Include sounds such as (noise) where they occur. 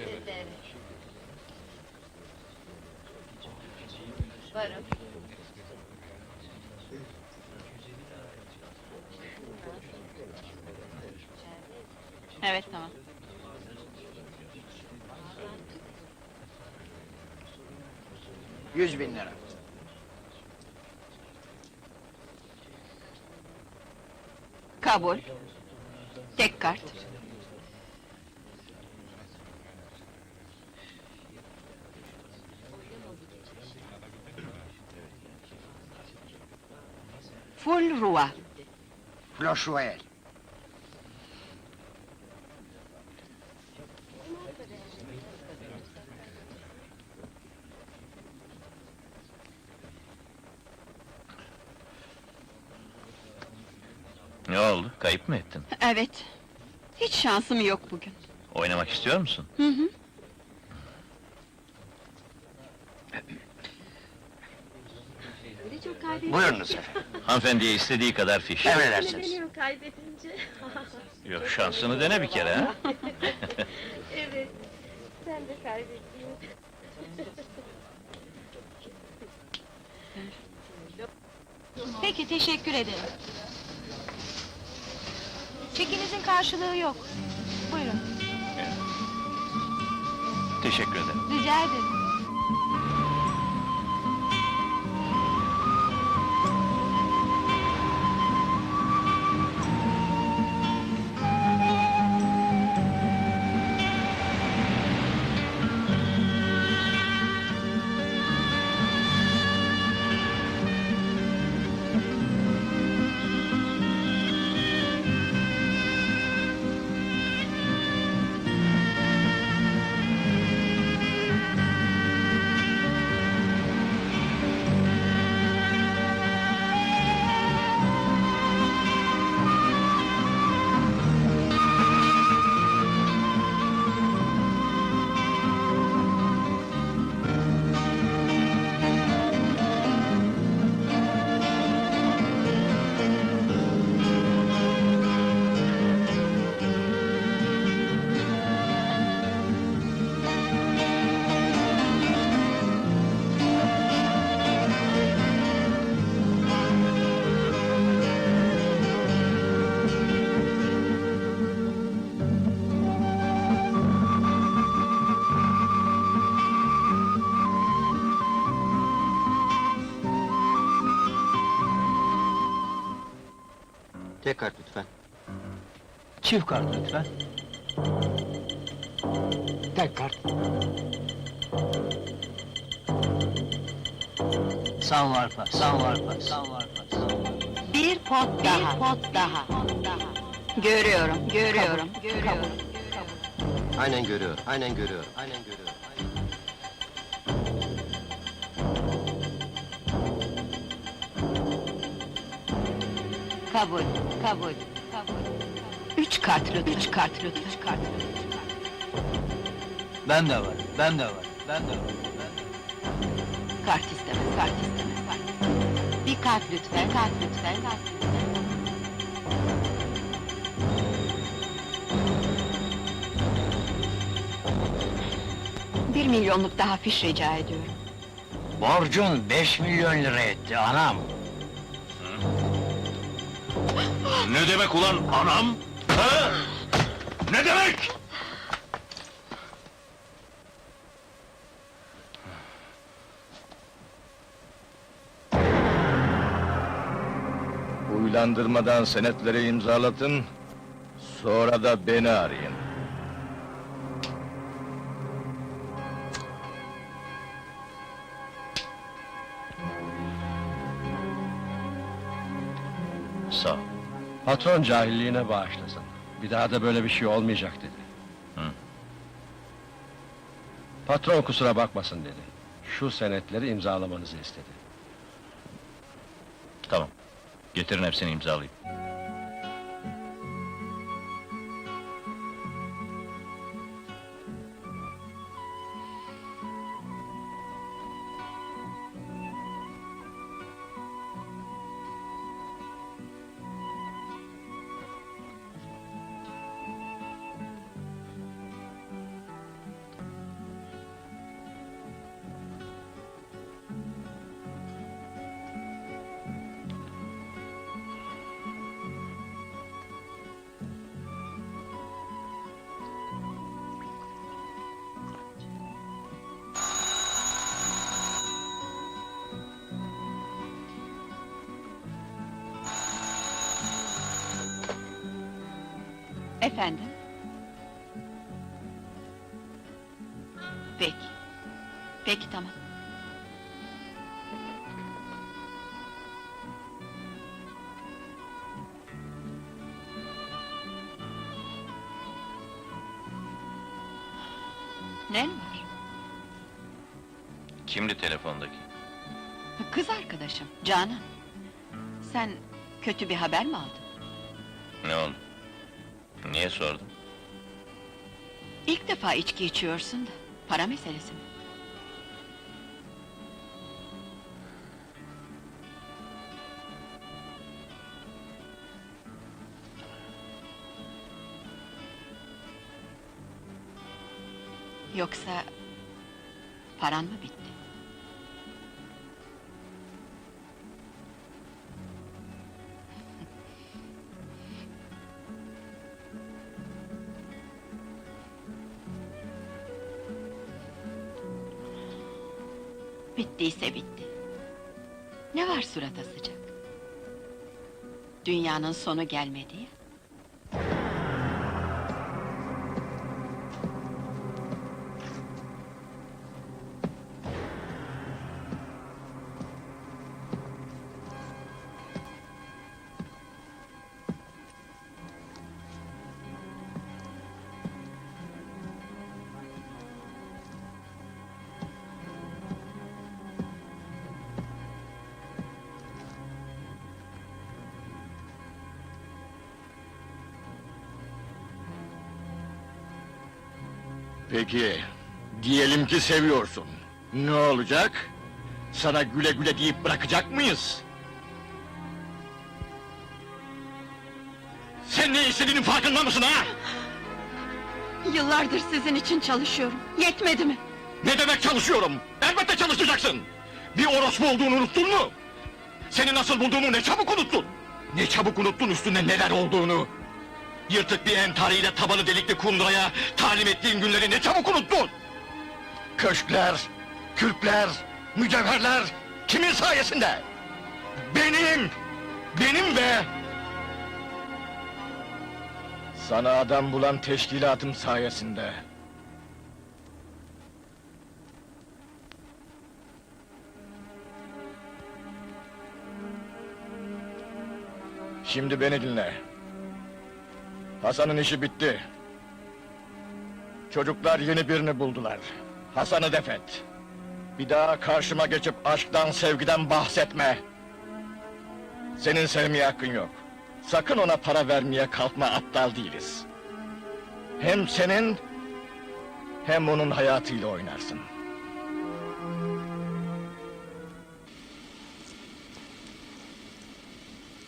şekilde. Evet tamam. Yüz bin lira. Kabul. Tek kart. Full. Floş Royal. Ne oldu? Kayıp mı ettin? Evet. Hiç şansım yok bugün. Oynamak istiyor musun? Hı hı. Buyurunuz efendim. Hanımefendiye istediği kadar fiş. Emredersiniz. Sinirleniyorum kaybedince. (laughs) Yok, şansını dene bir kere ha. (laughs) evet. Sen de kaybettin. Peki, teşekkür ederim. Çekinizin karşılığı yok. Buyurun, Teşekkür ederim. rica ederim. Tek kart lütfen. Çift kart lütfen. Tek kart. San varpa, san varpa, san varpa. Bir pot daha. Bir pot daha. Görüyorum, görüyorum, görüyorum. Aynen görüyorum, aynen görüyorum, aynen görüyorum. Kabul, kabul, kabul. Üç kart lütfen. Üç kart lütfen. Üç kart Ben de var, ben de var, ben de var. Ben de var. Kart istemez, kart istemez, kart istemez. Bir kart lütfen, kart lütfen, kart lütfen. Bir milyonluk daha fiş rica ediyorum. Borcun beş milyon lira etti anam. Ne demek ulan anam? Ha? Ne demek? Uylandırmadan senetleri imzalatın, sonra da beni arayın. Patron cahilliğine bağışlasın. Bir daha da böyle bir şey olmayacak dedi. Hı. Patron kusura bakmasın dedi. Şu senetleri imzalamanızı istedi. Tamam. Getirin hepsini imzalayayım. Efendim? Peki. Peki tamam. Ne var? Kimdi telefondaki? Kız arkadaşım, Canan. Sen kötü bir haber mi aldın? Ne oldu? Niye sordun? İlk defa içki içiyorsun da, para meselesi mi? Yoksa paran mı bitti? Bittiyse bitti. Ne var surata sıcak? Dünyanın sonu gelmedi ya. Peki, diyelim ki seviyorsun. Ne olacak? Sana güle güle deyip bırakacak mıyız? Sen ne istediğinin farkında mısın ha? Yıllardır sizin için çalışıyorum. Yetmedi mi? Ne demek çalışıyorum? Elbette çalışacaksın! Bir orospu olduğunu unuttun mu? Seni nasıl bulduğumu ne çabuk unuttun! Ne çabuk unuttun üstünde neler olduğunu! Yırtık bir entariyle tabanı delikli kunduraya talim ettiğin günleri ne çabuk unuttun! Köşkler, kürkler, mücevherler kimin sayesinde? Benim! Benim ve... Sana adam bulan teşkilatım sayesinde. Şimdi beni dinle. Hasan'ın işi bitti. Çocuklar yeni birini buldular. Hasan'ı defet. Bir daha karşıma geçip aşktan, sevgiden bahsetme. Senin sevmeye hakkın yok. Sakın ona para vermeye kalkma, aptal değiliz. Hem senin, hem onun hayatıyla oynarsın.